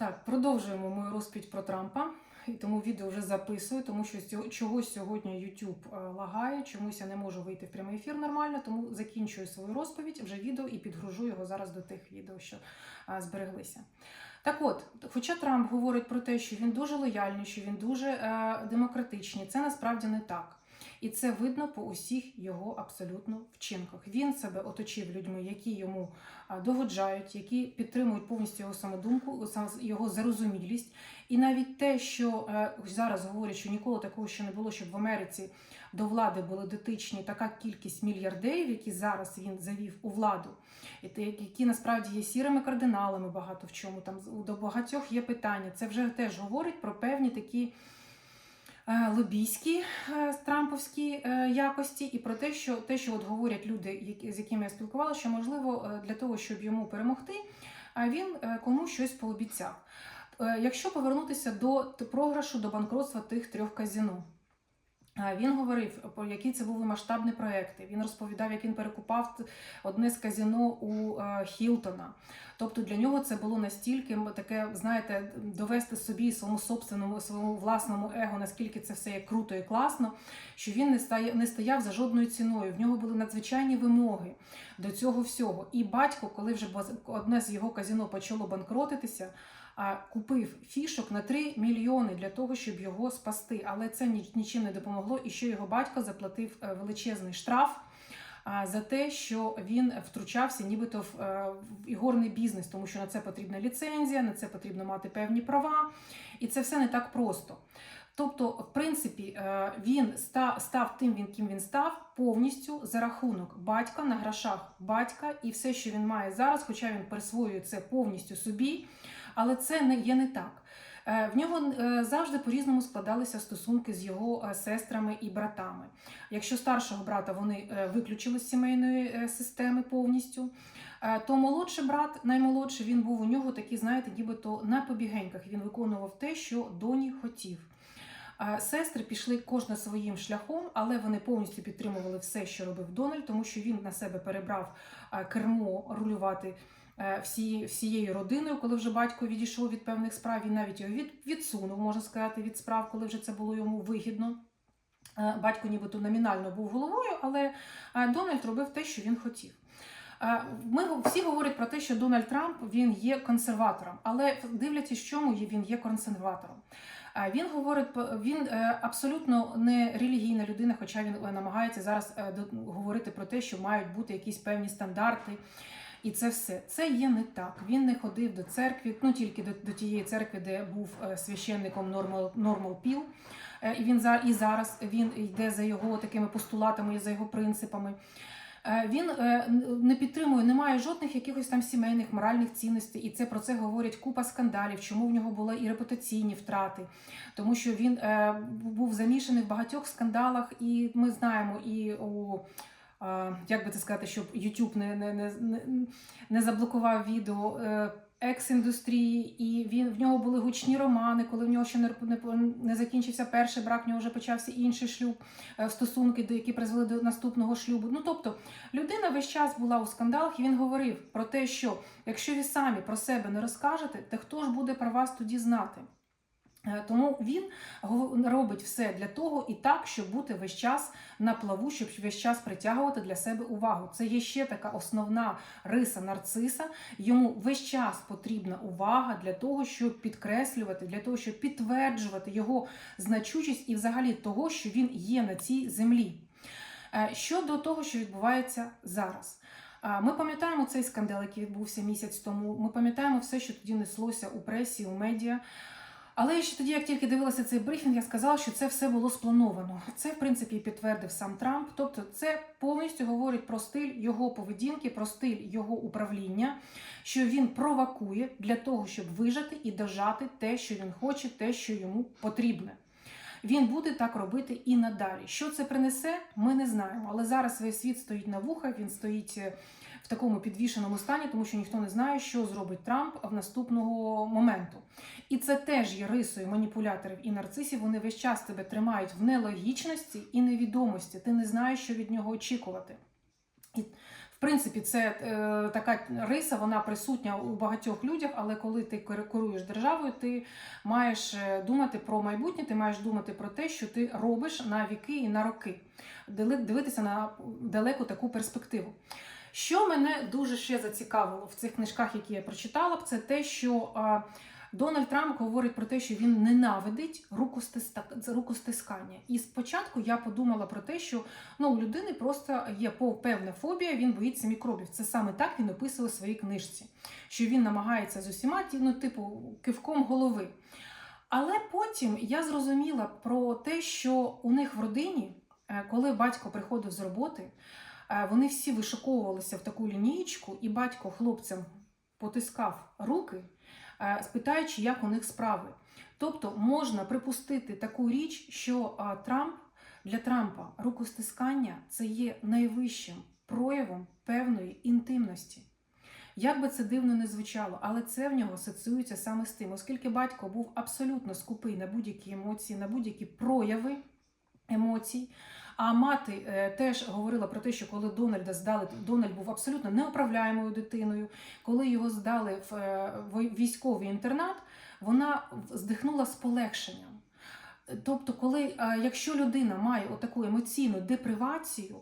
Так, продовжуємо мою розповідь про Трампа. І тому відео вже записую, тому що чогось сьогодні YouTube е, лагає, чомусь я не можу вийти в прямий ефір нормально, тому закінчую свою розповідь вже відео і підгружу його зараз до тих відео, що е, збереглися. Так от, хоча Трамп говорить про те, що він дуже лояльний, що він дуже е, демократичний, це насправді не так. І це видно по усіх його абсолютно вчинках. Він себе оточив людьми, які йому догоджають, які підтримують повністю його самодумку, його зарозумілість. І навіть те, що е, зараз говорять, що ніколи такого ще не було, щоб в Америці до влади були дотичні така кількість мільярдерів, які зараз він завів у владу, які насправді є сірими кардиналами багато в чому. Там до багатьох є питання. Це вже теж говорить про певні такі. Е, Лобійські е, трамповські е, якості, і про те, що те, що от говорять люди, з якими я спілкувалася, що можливо для того, щоб йому перемогти, а він кому щось пообіцяв. Якщо повернутися до програшу, до банкротства тих трьох казино. Він говорив про які це були масштабні проекти. Він розповідав, як він перекупав одне з казіно у е, Хілтона. Тобто для нього це було настільки таке, знаєте, довести собі своєму собственному, своєму власному его, наскільки це все є круто і класно, що він не стояв за жодною ціною. В нього були надзвичайні вимоги до цього всього. І батько, коли вже одне з його казино почало банкротитися, купив фішок на 3 мільйони для того, щоб його спасти. Але це нічим не допомогло. І що його батько заплатив е, величезний штраф. За те, що він втручався нібито е, в ігорний бізнес, тому що на це потрібна ліцензія, на це потрібно мати певні права, і це все не так просто. Тобто, в принципі, е, він ста- став тим, ким він став, повністю за рахунок батька на грошах батька, і все, що він має зараз, хоча він присвоює це повністю собі, але це не є не так. Е, В нього е, завжди по-різному складалися стосунки з його е, сестрами і братами. Якщо старшого брата вони виключили з сімейної системи повністю, то молодший брат, наймолодший, він був у нього такий, знаєте, нібито на побігеньках. Він виконував те, що доні хотів. Сестри пішли кожна своїм шляхом, але вони повністю підтримували все, що робив Дональд, тому що він на себе перебрав кермо рулювати всі, всією родиною, коли вже батько відійшов від певних справ. Він навіть його від, відсунув, можна сказати, від справ, коли вже це було йому вигідно. Е, Батько нібито номінально був головою, але е, Дональд робив те, що він хотів. Е, Ми всі говорять про те, що Дональд Трамп він є консерватором, але дивлячись, чому він є консерватором. Е, Він говорить, він е, абсолютно не релігійна людина, хоча він е, намагається зараз е, говорити про те, що мають бути якісь певні стандарти. І це все. Це є не так. Він не ходив до церкви, ну тільки до, до тієї церкви, де був е, священником Нормал, Нормал Піл. Е, І він і зараз він йде за його такими постулатами і за його принципами. Е, Він не підтримує, не має жодних якихось там сімейних моральних цінностей, і це про це говорять купа скандалів, чому в нього були і репутаційні втрати, тому що він був замішаний в багатьох скандалах, і ми знаємо і у. Як би це сказати, щоб YouTube не, не, не, не, не заблокував відео е, екс-індустрії, і він в нього були гучні романи, коли в нього ще не, не, не закінчився перший брак, в нього вже почався інший шлюб, е, стосунки, до які призвели до наступного шлюбу. Ну тобто людина весь час була у скандалах, і він говорив про те, що якщо ви самі про себе не розкажете, то хто ж буде про вас тоді знати? Е, Тому він робить все для того і так, щоб бути весь час на плаву, щоб весь час притягувати для себе увагу. Це є ще така основна риса нарциса. Йому весь час потрібна увага для того, щоб підкреслювати, для того, щоб підтверджувати його значучість і взагалі того, що він є на цій землі. Е, Щодо того, що відбувається зараз. Ми пам'ятаємо цей скандал, який відбувся місяць тому. Ми пам'ятаємо все, що тоді неслося у пресі, у медіа. Але ще тоді, як тільки дивилася цей брифінг, я сказала, що це все було сплановано. Це, в принципі, підтвердив сам Трамп. Тобто, це повністю говорить про стиль його поведінки, про стиль його управління, що він провокує для того, щоб вижати і дожати те, що він хоче, те, що йому потрібне. Він буде так робити і надалі. Що це принесе, ми не знаємо. Але зараз весь світ стоїть на вухах, він стоїть е, в такому підвішеному стані, тому що ніхто не знає, що зробить Трамп в наступного моменту. І це теж є рисою маніпуляторів і нарцисів. Вони весь час тебе тримають в нелогічності і невідомості. Ти не знаєш, що від нього очікувати. І в принципі, це е, така риса, вона присутня у багатьох людях, але коли ти кер- керуєш державою, ти маєш е, думати про майбутнє, ти маєш думати про те, що ти робиш на віки і на роки, дивитися на далеку таку перспективу. Що мене дуже ще зацікавило в цих книжках, які я прочитала, це те, що е, Дональд Трамп говорить про те, що він ненавидить рукостискання. І спочатку я подумала про те, що ну, у людини просто є певна фобія, він боїться мікробів. Це саме так він описує у своїй книжці, що він намагається з усіма, ну, типу, кивком голови. Але потім я зрозуміла про те, що у них в родині, е, коли батько приходив з роботи, е, вони всі вишиковувалися в таку лінієчку, і батько хлопцям потискав руки, спитаючи, як у них справи. Тобто можна припустити таку річ, що е, Трамп для Трампа рукостискання це є найвищим проявом певної інтимності. Як би це дивно не звучало, але це в нього асоціюється саме з тим, оскільки батько був абсолютно скупий на будь-які емоції, на будь-які прояви емоцій. А мати е, теж говорила про те, що коли Дональда здали, Дональд був абсолютно неуправляємою дитиною. Коли його здали в е, військовий інтернат, вона здихнула з полегшенням. Тобто, коли, е, якщо людина має отаку емоційну депривацію,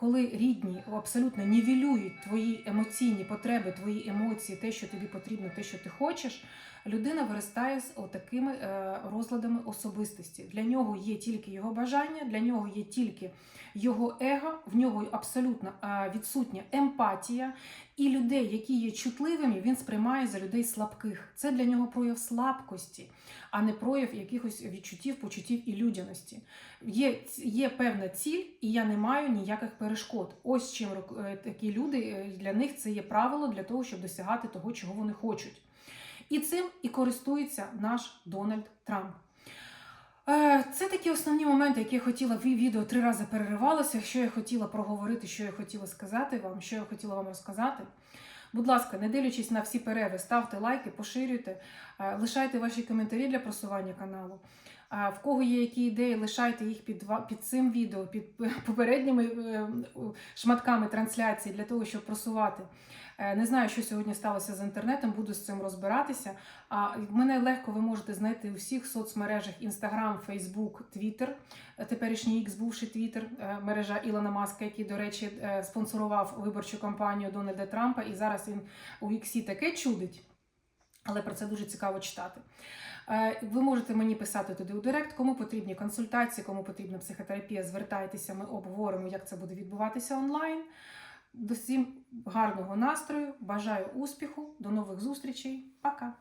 коли рідні абсолютно нівелюють твої емоційні потреби, твої емоції, те, що тобі потрібно, те, що ти хочеш, людина виростає з отакими е, розладами особистості. Для нього є тільки його бажання, для нього є тільки його его, в нього абсолютно е, відсутня емпатія, і людей, які є чутливими, він сприймає за людей слабких. Це для нього прояв слабкості, а не прояв якихось відчуттів, почуттів і людяності. Є, є певна ціль, і я не маю ніяких перешкод. Ось чим е, такі люди е, для них це є правило для того, щоб досягати того, чого вони хочуть. І цим і користується наш Дональд Трамп. Е, Це такі основні моменти, які я хотіла відео три рази переривалося, що я хотіла проговорити, що я хотіла сказати вам, що я хотіла вам розказати. Будь ласка, не дивлячись на всі перерви, ставте лайки, поширюйте, е, лишайте ваші коментарі для просування каналу. В кого є які ідеї, лишайте їх під, під цим відео, під попередніми е, шматками трансляції для того, щоб просувати. Е, Не знаю, що сьогодні сталося з інтернетом, буду з цим розбиратися. А мене легко ви можете знайти у всіх соцмережах Instagram, Facebook, Twitter. Е, Теперішній X, бувший Twitter, мережа Ілона Маска, який, до речі, спонсорував виборчу кампанію Дональда Трампа, і зараз він у X таке чудить. Але про це дуже цікаво читати. Е, Ви можете мені писати туди у Директ, кому потрібні консультації, кому потрібна психотерапія, звертайтеся, ми обговоримо, як це буде відбуватися онлайн. До всім гарного настрою, бажаю успіху, до нових зустрічей. Пока!